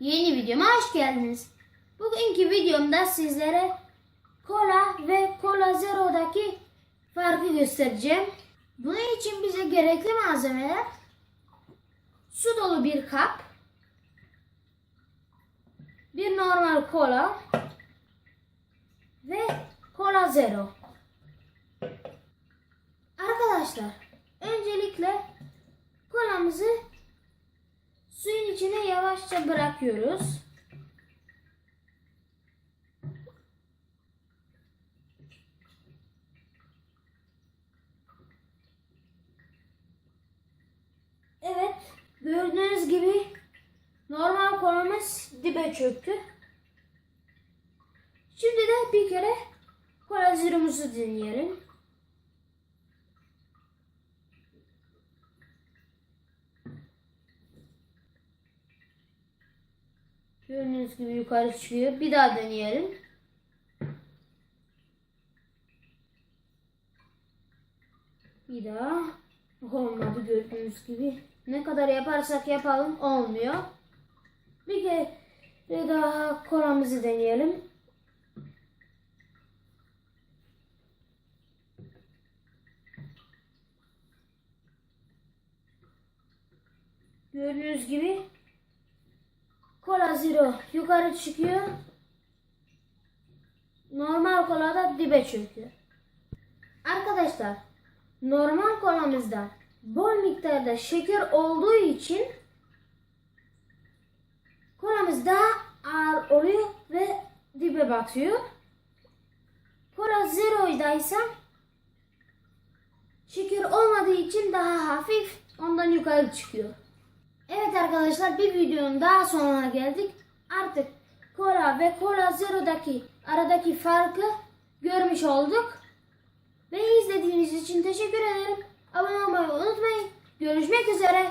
Yeni videoma hoş geldiniz. Bugünkü videomda sizlere Cola ve Cola Zero'daki farkı göstereceğim. Bunun için bize gerekli malzemeler su dolu bir kap, bir normal kola ve Cola Zero. Arkadaşlar, öncelikle kolamızı içine yavaşça bırakıyoruz. Evet, gördüğünüz gibi normal kolamız dibe çöktü. Şimdi de bir kere kola zirumuzu Gördüğünüz gibi yukarı çıkıyor. Bir daha deneyelim. Bir daha. Olmadı gördüğünüz gibi. Ne kadar yaparsak yapalım olmuyor. Bir kere daha kolamızı deneyelim. Gördüğünüz gibi Kola Zero yukarı çıkıyor. Normal kola da dibe çöküyor. Arkadaşlar normal kolamızda bol miktarda şeker olduğu için kolamız daha ağır oluyor ve dibe batıyor. Kola Zero'da ise şeker olmadığı için daha hafif ondan yukarı çıkıyor. Evet arkadaşlar bir videonun daha sonuna geldik. Artık Cola ve Cola Zero'daki aradaki farkı görmüş olduk. Beni izlediğiniz için teşekkür ederim. Abone olmayı unutmayın. Görüşmek üzere.